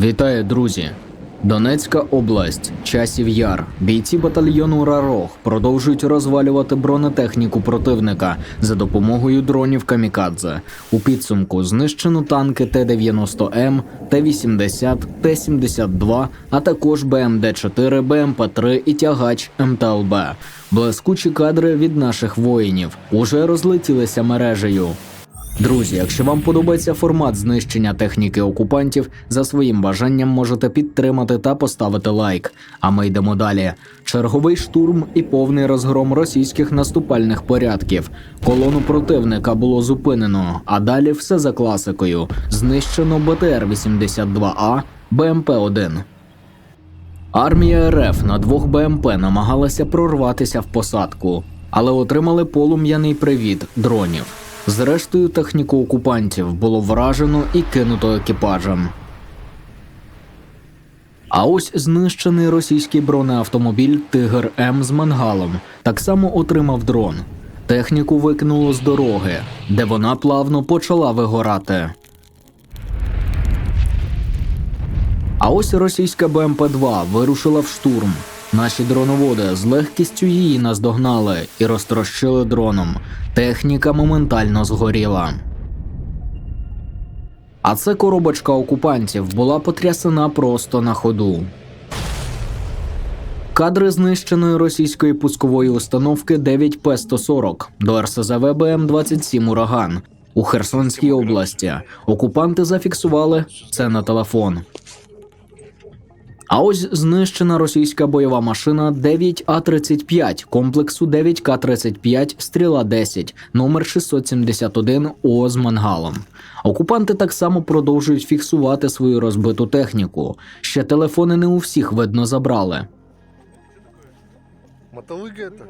Вітаю, друзі! Донецька область, часів яр. Бійці батальйону Рарог продовжують розвалювати бронетехніку противника за допомогою дронів Камікадзе. У підсумку знищено танки Т-90М, Т-80, Т-72, а також БМД-4, БМП-3 і тягач МТЛБ. Блискучі кадри від наших воїнів уже розлетілися мережею. Друзі, якщо вам подобається формат знищення техніки окупантів, за своїм бажанням можете підтримати та поставити лайк. А ми йдемо далі. Черговий штурм і повний розгром російських наступальних порядків. Колону противника було зупинено, а далі все за класикою: знищено БТР-82А, БМП-1. Армія РФ на двох БМП намагалася прорватися в посадку, але отримали полум'яний привіт дронів. Зрештою, техніку окупантів було вражено і кинуто екіпажем. А ось знищений російський бронеавтомобіль Тигр М з мангалом так само отримав дрон. Техніку викинуло з дороги, де вона плавно почала вигорати. А ось російська БМП-2 вирушила в штурм. Наші дроноводи з легкістю її наздогнали і розтрощили дроном. Техніка моментально згоріла. А це коробочка окупантів була потрясена просто на ходу. Кадри знищеної російської пускової установки 9П-140 до РСЗВ БМ-27 Ураган у Херсонській області. Окупанти зафіксували це на телефон. А ось знищена російська бойова машина 9А-35 комплексу 9К-35 стріла 10 номер 671 О з мангалом. Окупанти так само продовжують фіксувати свою розбиту техніку. Ще телефони не у всіх видно забрали. Мотовыга это?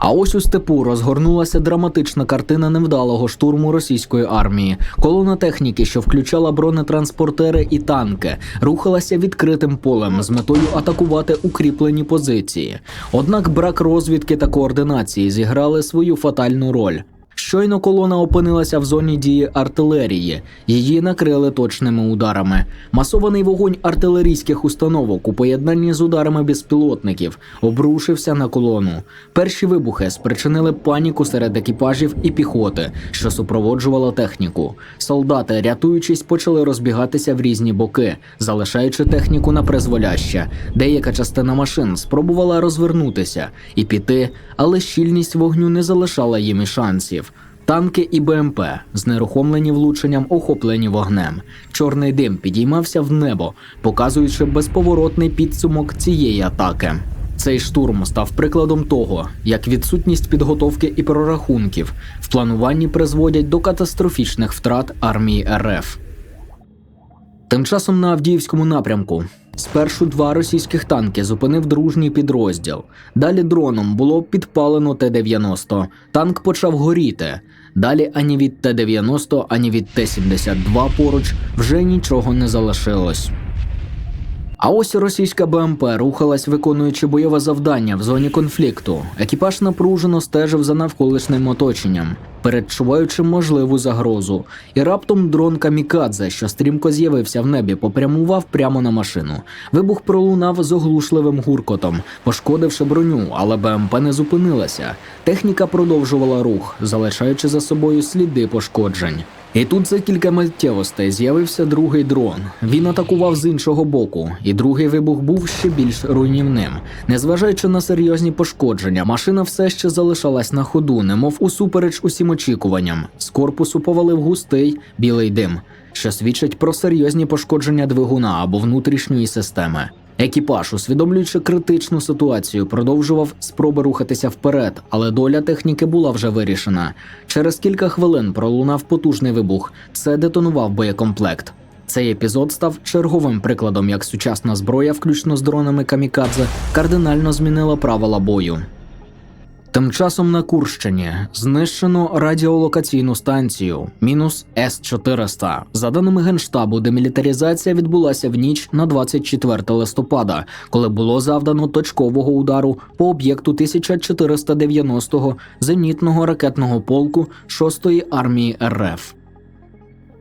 А ось у степу розгорнулася драматична картина невдалого штурму російської армії. Колона техніки, що включала бронетранспортери і танки, рухалася відкритим полем з метою атакувати укріплені позиції. Однак брак розвідки та координації зіграли свою фатальну роль. Щойно колона опинилася в зоні дії артилерії. Її накрили точними ударами. Масований вогонь артилерійських установок у поєднанні з ударами безпілотників обрушився на колону. Перші вибухи спричинили паніку серед екіпажів і піхоти, що супроводжувала техніку. Солдати, рятуючись, почали розбігатися в різні боки, залишаючи техніку на призволяще. Деяка частина машин спробувала розвернутися і піти, але щільність вогню не залишала їм і шансів. Танки і БМП, знерухомлені влученням, охоплені вогнем. Чорний дим підіймався в небо, показуючи безповоротний підсумок цієї атаки. Цей штурм став прикладом того, як відсутність підготовки і прорахунків в плануванні призводять до катастрофічних втрат армії РФ. Тим часом на Авдіївському напрямку спершу два російських танки зупинив дружній підрозділ. Далі дроном було підпалено Т-90. Танк почав горіти. Далі ані від Т-90, ані від Т-72 поруч вже нічого не залишилось. А ось російська БМП рухалась, виконуючи бойове завдання в зоні конфлікту. Екіпаж напружено стежив за навколишнім оточенням, передчуваючи можливу загрозу. І раптом дрон Камікадзе, що стрімко з'явився в небі, попрямував прямо на машину. Вибух пролунав з оглушливим гуркотом, пошкодивши броню, але БМП не зупинилася. Техніка продовжувала рух, залишаючи за собою сліди пошкоджень. І тут за кілька миттєвостей з'явився другий дрон. Він атакував з іншого боку, і другий вибух був ще більш руйнівним. Незважаючи на серйозні пошкодження, машина все ще залишалась на ходу, немов усупереч усім очікуванням. З корпусу повалив густий білий дим, що свідчить про серйозні пошкодження двигуна або внутрішньої системи. Екіпаж, усвідомлюючи критичну ситуацію, продовжував спроби рухатися вперед, але доля техніки була вже вирішена. Через кілька хвилин пролунав потужний вибух. Це детонував боєкомплект. Цей епізод став черговим прикладом, як сучасна зброя, включно з дронами камікадзе, кардинально змінила правила бою. Тим часом на Курщині знищено радіолокаційну станцію мінус С-400. За даними Генштабу, демілітаризація відбулася в ніч на 24 листопада, коли було завдано точкового удару по об'єкту 1490-го зенітного ракетного полку 6-ї армії РФ.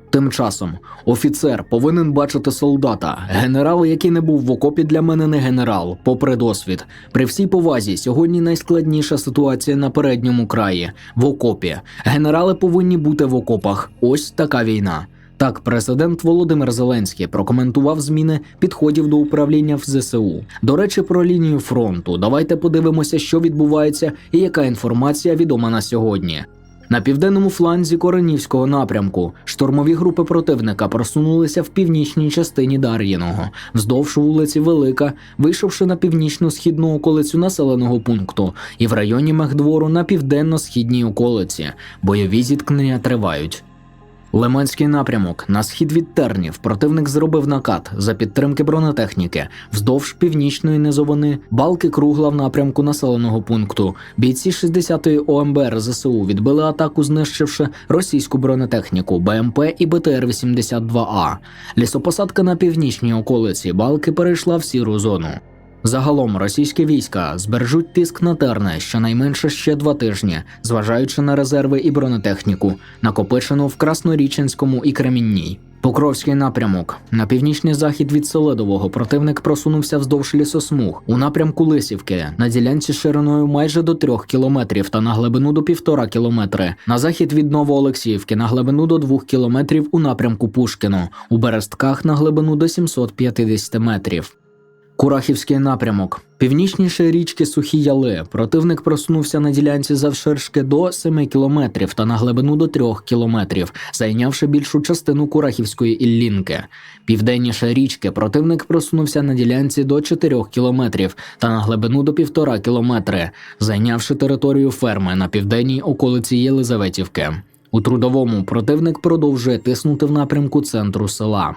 Тим часом офіцер повинен бачити солдата. Генерал, який не був в окопі, для мене не генерал, попри досвід. При всій повазі, сьогодні найскладніша ситуація на передньому краї в окопі. Генерали повинні бути в окопах. Ось така війна. Так, президент Володимир Зеленський прокоментував зміни підходів до управління в ЗСУ. До речі, про лінію фронту. Давайте подивимося, що відбувається і яка інформація відома на сьогодні. На південному фланзі Коренівського напрямку штурмові групи противника просунулися в північній частині Дар'їного, вздовж вулиці Велика, вийшовши на північно-східну околицю населеного пункту, і в районі Мехдвору на південно-східній околиці. Бойові зіткнення тривають. Лиманський напрямок на схід від Тернів противник зробив накат за підтримки бронетехніки вздовж північної низовини, балки кругла в напрямку населеного пункту. Бійці 60-ї ОМБР ЗСУ відбили атаку, знищивши російську бронетехніку БМП і БТР-82А. Лісопосадка на північній околиці балки перейшла в сіру зону. Загалом російські війська збережуть тиск на терне щонайменше ще два тижні, зважаючи на резерви і бронетехніку, накопичену в Красноріченському і Кремінній. Покровський напрямок на північний захід від Селедового противник просунувся вздовж лісосмуг у напрямку Лисівки на ділянці шириною майже до трьох кілометрів та на глибину до півтора кілометри. На захід від Новоолексіївки на глибину до двох кілометрів у напрямку Пушкіно, у Берестках на глибину до 750 метрів. Курахівський напрямок. Північніше річки Сухі Яли. Противник проснувся на ділянці завширшки до 7 кілометрів та на глибину до 3 кілометрів, зайнявши більшу частину Курахівської Іллінки. Південніше річки противник просунувся на ділянці до 4 кілометрів та на глибину до 1,5 кілометри, зайнявши територію ферми на південній околиці Єлизаветівки. У трудовому противник продовжує тиснути в напрямку центру села.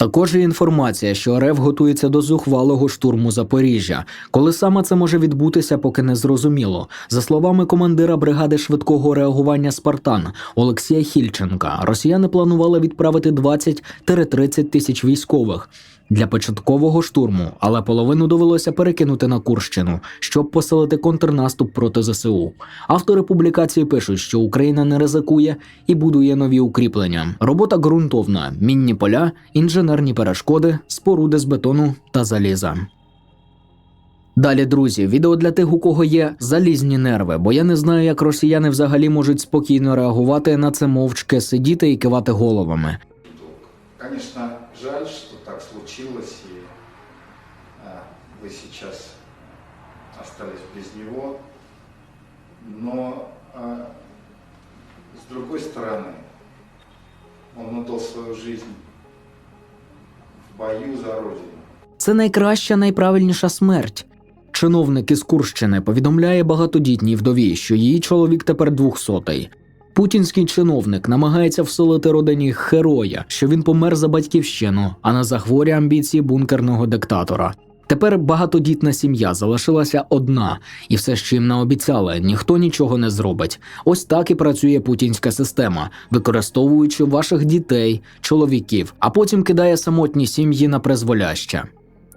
Також є інформація, що РФ готується до зухвалого штурму Запоріжжя. Коли саме це може відбутися, поки не зрозуміло. За словами командира бригади швидкого реагування Спартан Олексія Хільченка, росіяни планували відправити 20-30 тисяч військових для початкового штурму, але половину довелося перекинути на Курщину, щоб посилити контрнаступ проти ЗСУ. Автори публікації пишуть, що Україна не ризикує і будує нові укріплення. Робота ґрунтовна, мінні поля, інженерні перешкоди, споруди з бетону та заліза. Далі, друзі, відео для тих, у кого є залізні нерви, бо я не знаю, як росіяни взагалі можуть спокійно реагувати на це мовчки, сидіти і кивати головами. Конечно, жаль, что так случилось, и а, вы сейчас остались без него. Но а, с другой стороны, он отдал свою жизнь бою за Родину. Це найкраща, найправильніша смерть. Чиновник із Курщини повідомляє багатодітній вдові, що її чоловік тепер двохсотий. Путінський чиновник намагається вселити родині героя, що він помер за батьківщину, а не за хворі амбіції бункерного диктатора. Тепер багатодітна сім'я залишилася одна, і все, що їм наобіцяли, ніхто нічого не зробить. Ось так і працює путінська система, використовуючи ваших дітей, чоловіків, а потім кидає самотні сім'ї на призволяще.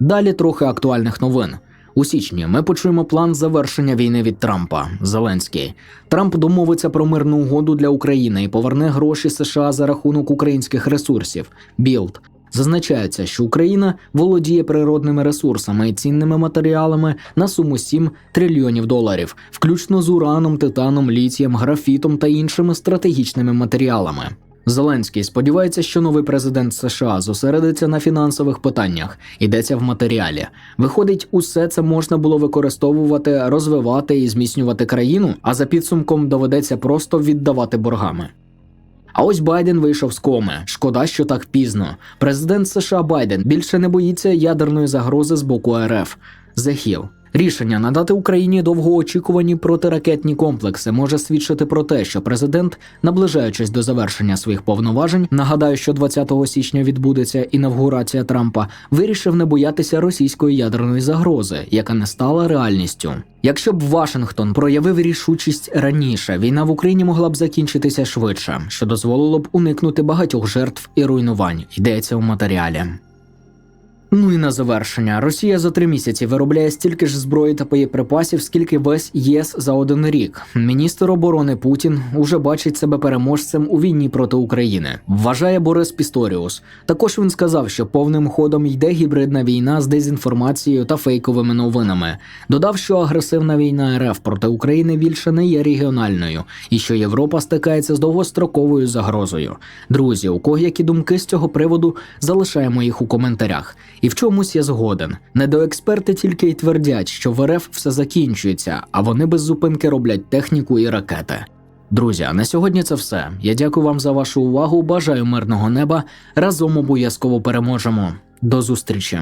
Далі трохи актуальних новин. У січні ми почуємо план завершення війни від Трампа. Зеленський Трамп домовиться про мирну угоду для України і поверне гроші США за рахунок українських ресурсів. Білд зазначається, що Україна володіє природними ресурсами і цінними матеріалами на суму 7 трильйонів доларів, включно з ураном, титаном, літієм, графітом та іншими стратегічними матеріалами. Зеленський сподівається, що новий президент США зосередиться на фінансових питаннях. Йдеться в матеріалі. Виходить, усе це можна було використовувати, розвивати і зміцнювати країну, а за підсумком доведеться просто віддавати боргами. А ось Байден вийшов з коми. Шкода, що так пізно. Президент США Байден більше не боїться ядерної загрози з боку РФ. Hill. Рішення надати Україні довгоочікувані протиракетні комплекси може свідчити про те, що президент, наближаючись до завершення своїх повноважень, нагадаю, що 20 січня відбудеться інавгурація Трампа, вирішив не боятися російської ядерної загрози, яка не стала реальністю. Якщо б Вашингтон проявив рішучість раніше, війна в Україні могла б закінчитися швидше, що дозволило б уникнути багатьох жертв і руйнувань. Йдеться у матеріалі. Ну і на завершення, Росія за три місяці виробляє стільки ж зброї та боєприпасів, скільки весь ЄС за один рік. Міністр оборони Путін уже бачить себе переможцем у війні проти України. Вважає Борис Пісторіус. Також він сказав, що повним ходом йде гібридна війна з дезінформацією та фейковими новинами. Додав, що агресивна війна РФ проти України більше не є регіональною, і що Європа стикається з довгостроковою загрозою. Друзі, у кого які думки з цього приводу, залишаємо їх у коментарях. І в чомусь я згоден. Недоексперти тільки й твердять, що в РФ все закінчується, а вони без зупинки роблять техніку і ракети. Друзі, на сьогодні це все. Я дякую вам за вашу увагу. Бажаю мирного неба. Разом обов'язково переможемо. До зустрічі.